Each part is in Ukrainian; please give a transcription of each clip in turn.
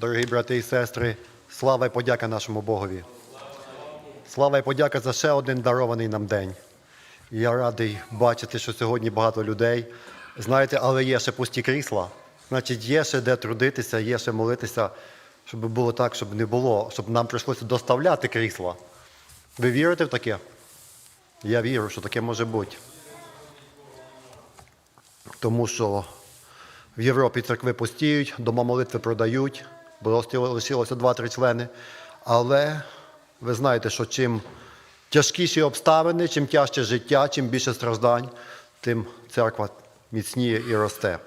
Дорогі брати і сестри, слава і подяка нашому Богові. Слава і подяка за ще один дарований нам день. Я радий бачити, що сьогодні багато людей. Знаєте, але є ще пусті крісла. Значить, є ще де трудитися, є ще молитися, щоб було так, щоб не було, щоб нам прийшлося доставляти крісла. Ви вірите в таке? Я вірю, що таке може бути. Тому що в Європі церкви пустіють, дома молитви продають, бо лишилося 2-3 члени. Але ви знаєте, що чим тяжкіші обставини, чим тяжче життя, чим більше страждань, тим церква міцніє і росте.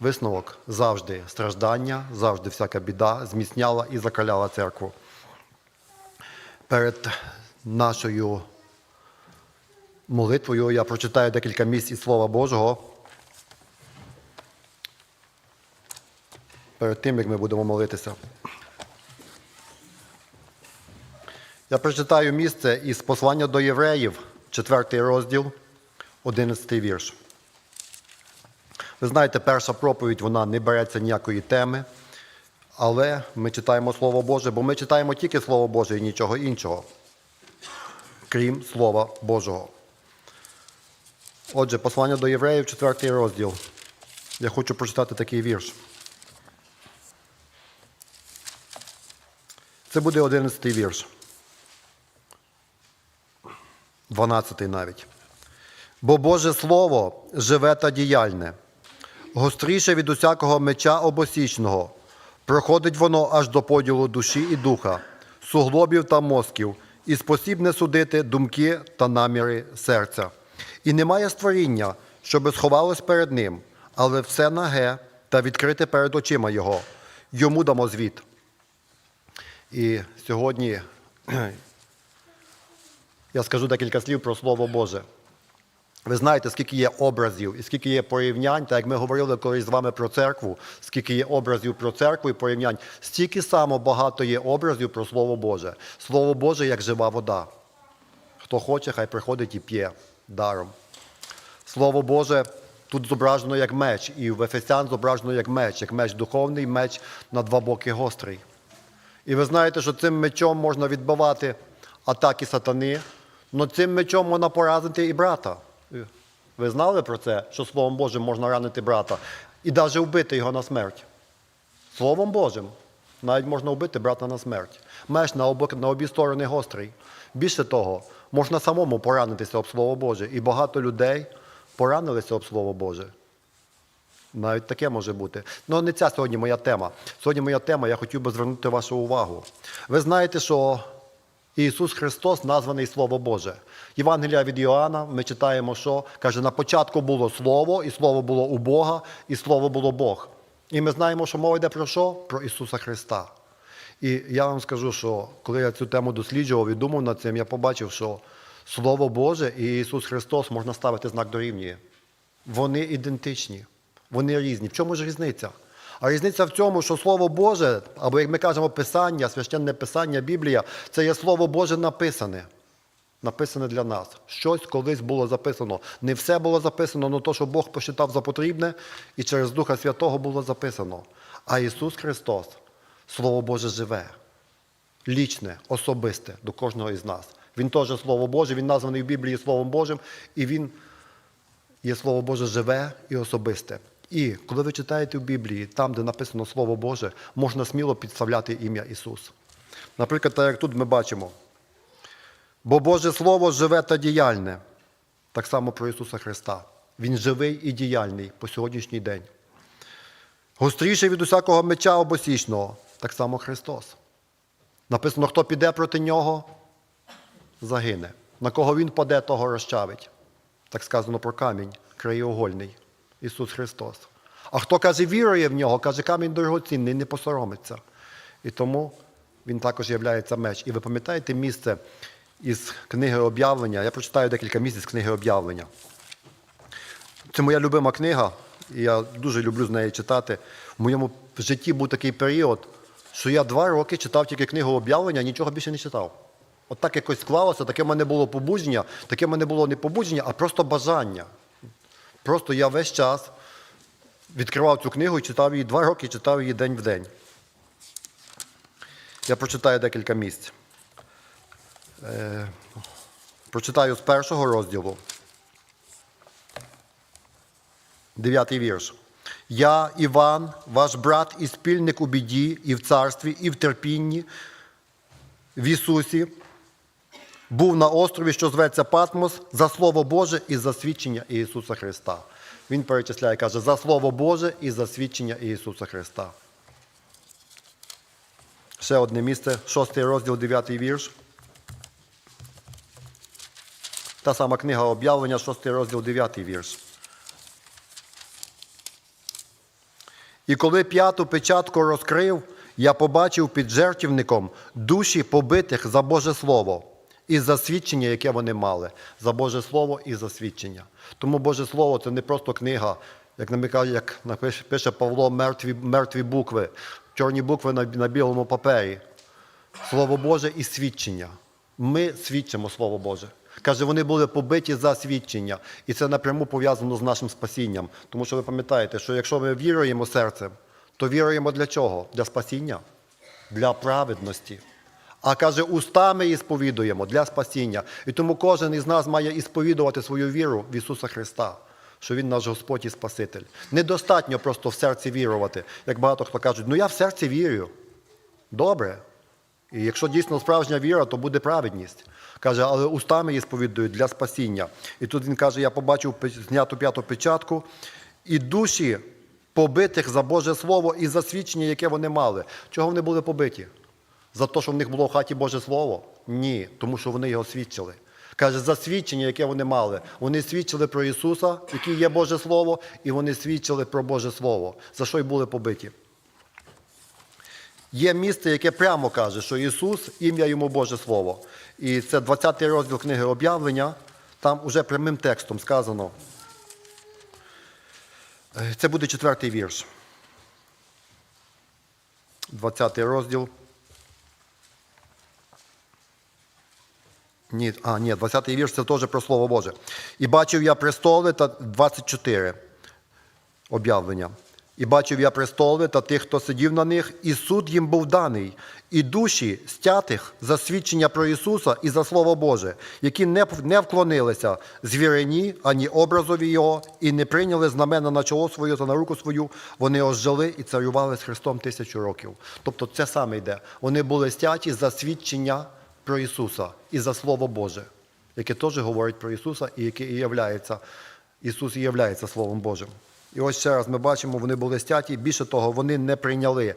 Висновок завжди страждання, завжди всяка біда зміцняла і закаляла церкву. Перед нашою молитвою я прочитаю декілька місць із Слова Божого. Перед тим, як ми будемо молитися. Я прочитаю місце із послання до євреїв, 4 розділ, 11 вірш. Ви знаєте, перша проповідь вона не береться ніякої теми, але ми читаємо Слово Боже, бо ми читаємо тільки Слово Боже і нічого іншого, крім Слова Божого. Отже, послання до євреїв, 4 розділ. Я хочу прочитати такий вірш. Це буде 11 вірш. 12 навіть. Бо Боже Слово живе та діяльне, гостріше від усякого меча обосічного, проходить воно аж до поділу душі і духа, суглобів та мозків, і спосібне судити думки та наміри серця. І немає створіння, щоби сховалось перед ним, але все наге та відкрите перед очима Його. Йому дамо звіт. І сьогодні я скажу декілька слів про Слово Боже. Ви знаєте, скільки є образів і скільки є порівнянь, так як ми говорили колись з вами про церкву, скільки є образів про церкву і порівнянь, стільки само багато є образів про Слово Боже. Слово Боже як жива вода. Хто хоче, хай приходить і п'є даром. Слово Боже тут зображено як меч, і в Ефесян зображено як меч, як меч духовний, меч на два боки гострий. І ви знаєте, що цим мечом можна відбивати атаки сатани, але цим мечом можна поразити і брата. Ви знали про це, що Словом Божим можна ранити брата і навіть вбити його на смерть? Словом Божим навіть можна вбити брата на смерть. Меч на, обок, на обі сторони гострий. Більше того, можна самому поранитися об Слово Боже. І багато людей поранилися об Слово Боже. Навіть таке може бути. Ну, не ця сьогодні моя тема. Сьогодні моя тема, я хотів би звернути вашу увагу. Ви знаєте, що Ісус Христос названий Слово Боже. Євангелія від Іоанна ми читаємо, що каже, на початку було Слово, і Слово було у Бога, і Слово було Бог. І ми знаємо, що мова йде про що? Про Ісуса Христа. І я вам скажу, що коли я цю тему досліджував і думав над цим, я побачив, що Слово Боже і Ісус Христос можна ставити знак дорівнює. Вони ідентичні, вони різні. В чому ж різниця? А різниця в цьому, що Слово Боже, або як ми кажемо, Писання, священне Писання, Біблія, це є Слово Боже написане. Написане для нас. Щось колись було записано. Не все було записано, але то, що Бог посчитав за потрібне, і через Духа Святого було записано. А Ісус Христос, Слово Боже живе, лічне, особисте до кожного із нас. Він теж Слово Боже, Він названий в Біблії Словом Божим, і Він є Слово Боже живе і особисте. І коли ви читаєте в Біблії, там, де написано Слово Боже, можна сміло підставляти ім'я Ісус. Наприклад, так як тут ми бачимо. Бо Боже Слово живе та діяльне. Так само про Ісуса Христа. Він живий і діяльний по сьогоднішній день. Гостріший від усякого меча обосічного, так само Христос. Написано, хто піде проти нього, загине. На кого він паде, того розчавить. Так сказано про камінь краєугольний. Ісус Христос. А хто каже, вірує в нього, каже, камінь дорогоцінний, не посоромиться. І тому він також є меч. І ви пам'ятаєте місце із книги об'явлення? Я прочитаю декілька місць з книги об'явлення. Це моя любима книга, і я дуже люблю з неї читати. В моєму житті був такий період, що я два роки читав тільки книгу об'явлення, нічого більше не читав. От так якось склалося, таке в мене було побудження, таке в мене було не побудження, а просто бажання. Просто я весь час відкривав цю книгу і читав її два роки, читав її день в день. Я прочитаю декілька місць. Е, прочитаю з першого розділу. Дев'ятий вірш. Я, Іван, ваш брат і спільник у біді, і в царстві, і в терпінні, в Ісусі, був на острові, що зветься Патмос, за Слово Боже і за свідчення Ісуса Христа. Він перечисляє, каже, за Слово Боже і за свідчення Ісуса Христа. Ще одне місце, шостий розділ, дев'ятий вірш. Та сама книга об'явлення, шостий розділ, дев'ятий вірш. І коли п'яту печатку розкрив, я побачив під жертівником душі побитих за Боже Слово і за свідчення, яке вони мали. За Боже Слово і за свідчення. Тому Боже Слово це не просто книга, як намикає, як напише- пише Павло, мертві, мертві букви, чорні букви на, на білому папері. Слово Боже і свідчення. Ми свідчимо Слово Боже. Каже, вони були побиті за свідчення. І це напряму пов'язано з нашим спасінням. Тому що ви пам'ятаєте, що якщо ми віруємо серцем, то віруємо для чого? Для спасіння, для праведності. А каже, устами і сповідуємо для спасіння. І тому кожен із нас має ісповідувати свою віру в Ісуса Христа, що Він наш Господь і Спаситель. Недостатньо просто в серці вірувати. Як багато хто кажуть, ну я в серці вірю. Добре. І якщо дійсно справжня віра, то буде праведність. Каже, але устами її сповідують для спасіння. І тут він каже: я побачив зняту п'яту печатку, і душі побитих за Боже Слово і за свідчення, яке вони мали. Чого вони були побиті? За те, що в них було в хаті Боже Слово? Ні, тому що вони його свідчили. Каже, за свідчення, яке вони мали. Вони свідчили про Ісуса, який є Боже Слово, і вони свідчили про Боже Слово, за що й були побиті. Є місце, яке прямо каже, що Ісус ім'я йому Боже Слово. І це 20 розділ книги об'явлення. Там уже прямим текстом сказано. Е, Це буде четвертий вірш. 20 розділ. Ні, а, ні, 20 вірш це теж про Слово Боже. І бачив я престоли та 24 об'явлення. І бачив я престоли та тих, хто сидів на них, і суд їм був даний, і душі стятих за свідчення про Ісуса і за Слово Боже, які не, не вклонилися звірині, ані образові Його, і не прийняли знамена на чоло своє та на руку свою, вони ожили і царювали з Христом тисячу років. Тобто це саме йде. Вони були стяті за свідчення про Ісуса і за Слово Боже, яке теж говорить про Ісуса і яке і являється, Ісус і являється Словом Божим. І ось ще раз ми бачимо, вони були стяті. Більше того, вони не прийняли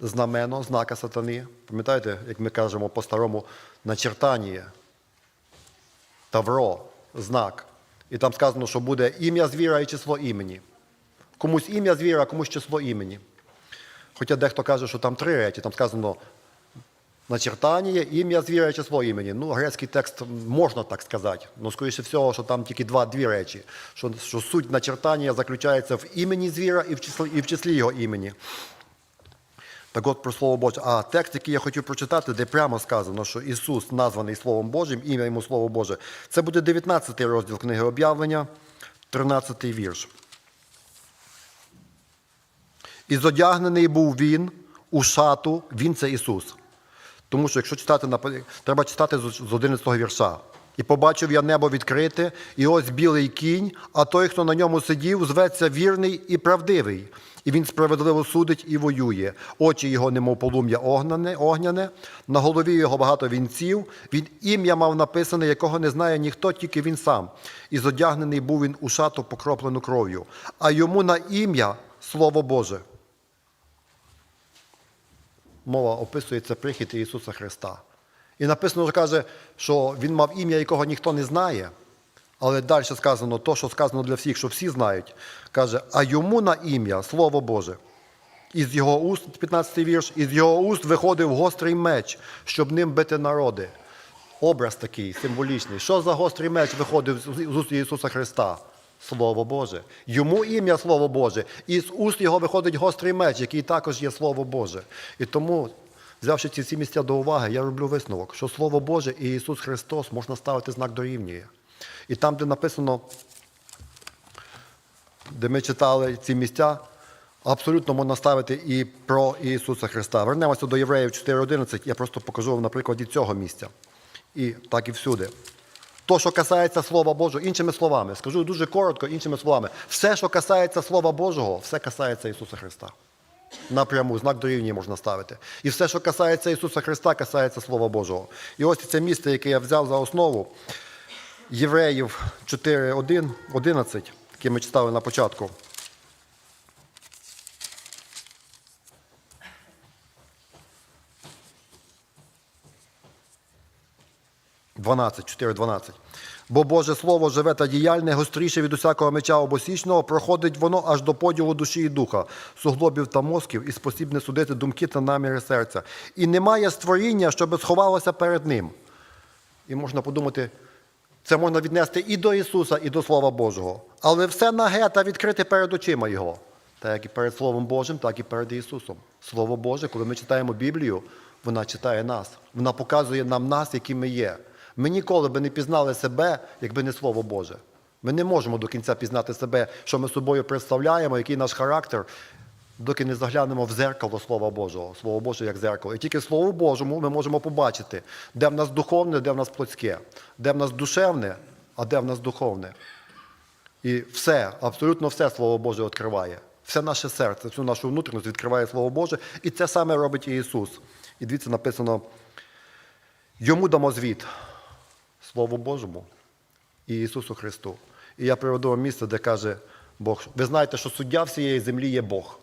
знамено, знака сатани. Пам'ятаєте, як ми кажемо по-старому, начертання, тавро, знак. І там сказано, що буде ім'я звіра і число імені. Комусь ім'я звіра, комусь число імені. Хоча дехто каже, що там три речі, там сказано начертання, ім'я звіра і число імені. Ну, грецький текст можна так сказати. Ну, скоріше всього, що там тільки два-дві речі. Що, що суть начертання заключається в імені звіра і в числі, і в числі його імені. Так от про Слово Боже. А текст, який я хотів прочитати, де прямо сказано, що Ісус названий Словом Божим, ім'я йому Слово Боже. Це буде 19 розділ книги об'явлення, 13 вірш. І зодягнений був він у шату, він це Ісус. Тому що якщо читати треба читати з з 11 вірша. І побачив я небо відкрите, і ось білий кінь, а той, хто на ньому сидів, зветься вірний і правдивий. І він справедливо судить і воює. Очі його, немов полум'я огняне, на голові його багато вінців. Він ім'я мав написане, якого не знає ніхто, тільки він сам. І зодягнений був він у шату, покроплену кров'ю. А йому на ім'я Слово Боже. Мова описує це прихід Ісуса Христа. І написано, що каже, що Він мав ім'я, якого ніхто не знає. Але далі сказано, то, що сказано для всіх, що всі знають, каже, а йому на ім'я Слово Боже. Із його уст, 15 вірш, із його уст виходив гострий меч, щоб ним бити народи. Образ такий символічний. Що за гострий меч виходив з уст Ісуса Христа? Слово Боже. Йому ім'я Слово Боже. І з уст його виходить гострий меч, який також є Слово Боже. І тому, взявши ці всі місця до уваги, я роблю висновок, що Слово Боже і Ісус Христос можна ставити знак дорівнює. І там, де написано, де ми читали ці місця, Абсолютно можна ставити і про Ісуса Христа. Вернемося до Євреїв 4.11. Я просто покажу вам на прикладі цього місця. І так і всюди. То, що касається Слова Божого, іншими словами, скажу дуже коротко, іншими словами, все, що касається Слова Божого, все касається Ісуса Христа. Напряму, знак дорівнює можна ставити. І все, що касається Ісуса Христа, касається Слова Божого. І ось це місце, яке я взяв за основу, Євреїв 4.1, 11, яке ми читали на початку. 12, 4, 12. Бо Боже Слово живе та діяльне, гостріше від усякого меча обосічного, проходить воно аж до поділу душі і духа, суглобів та мозків, і спосібне судити думки та наміри серця. І немає створіння, що сховалося перед ним. І можна подумати, це можна віднести і до Ісуса, і до Слова Божого. Але все наге та відкрите перед очима Його. Так як і перед Словом Божим, так і перед Ісусом. Слово Боже, коли ми читаємо Біблію, вона читає нас. Вона показує нам нас, які ми є. Ми ніколи би не пізнали себе, якби не Слово Боже. Ми не можемо до кінця пізнати себе, що ми собою представляємо, який наш характер, доки не заглянемо в зеркало Слова Божого. Слово Боже як зеркало. І тільки в Слову Божому ми можемо побачити, де в нас духовне, де в нас плотське, де в нас душевне, а де в нас духовне. І все, абсолютно все Слово Боже відкриває. Все наше серце, всю нашу внутрішність відкриває Слово Боже. І це саме робить і Ісус. І дивіться, написано, йому дамо звіт. Слову Божому і Ісусу Христу. І я приведу вам місце, де каже Бог. Ви знаєте, що суддя всієї землі є Бог.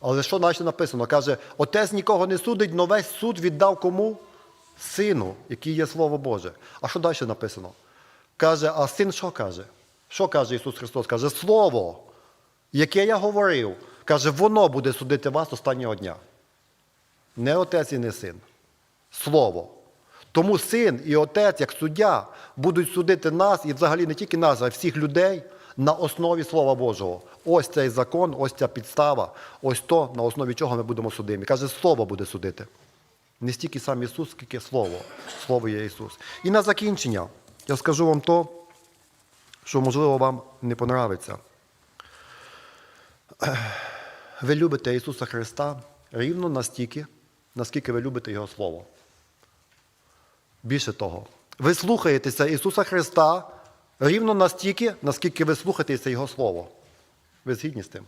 Але що далі написано? Каже, отець нікого не судить, але весь суд віддав кому? Сину, який є Слово Боже. А що далі написано? Каже, а син що каже? Що каже Ісус Христос? Каже, Слово, яке я говорив, каже, воно буде судити вас останнього дня. Не отець і не син. Слово. Тому син і отець, як суддя, будуть судити нас і взагалі не тільки нас, а всіх людей на основі Слова Божого. Ось цей закон, ось ця підстава, ось то, на основі чого ми будемо судимі. Каже, Слово буде судити. Не стільки сам Ісус, скільки Слово. Слово є Ісус. І на закінчення я скажу вам то, що, можливо, вам не понравиться. Ви любите Ісуса Христа рівно настільки, наскільки ви любите Його Слово. Більше того, ви слухаєтеся Ісуса Христа рівно настільки, наскільки ви слухаєтеся Його Слово. Ви згідні з тим?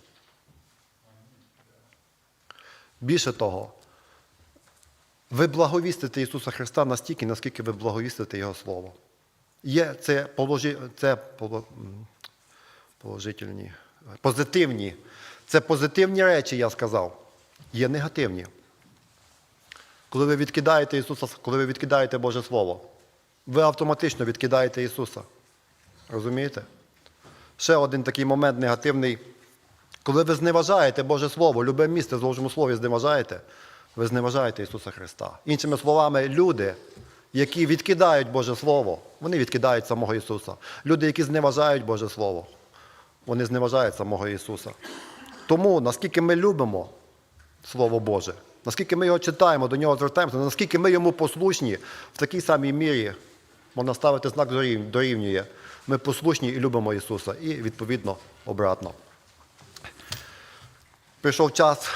Більше того, ви благовістите Ісуса Христа настільки, наскільки ви благовістите Його Слово. Є це, положи, це положительні, позитивні. Це позитивні речі, я сказав. Є негативні. Коли ви відкидаєте Ісуса, коли ви відкидаєте Боже Слово, ви автоматично відкидаєте Ісуса. Розумієте? Ще один такий момент негативний. Коли ви зневажаєте Боже Слово, любе місце в Божому Слові зневажаєте, ви зневажаєте Ісуса Христа. Іншими словами, люди, які відкидають Боже Слово, вони відкидають самого Ісуса. Люди, які зневажають Боже Слово, вони зневажають самого Ісуса. Тому, наскільки ми любимо Слово Боже, наскільки ми його читаємо, до нього звертаємося, наскільки ми йому послушні, в такій самій мірі можна ставити знак дорівнює. Ми послушні і любимо Ісуса, і відповідно обратно. Прийшов час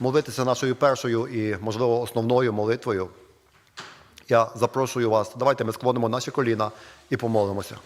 молитися нашою першою і, можливо, основною молитвою. Я запрошую вас, давайте ми склонимо наші коліна і помолимося.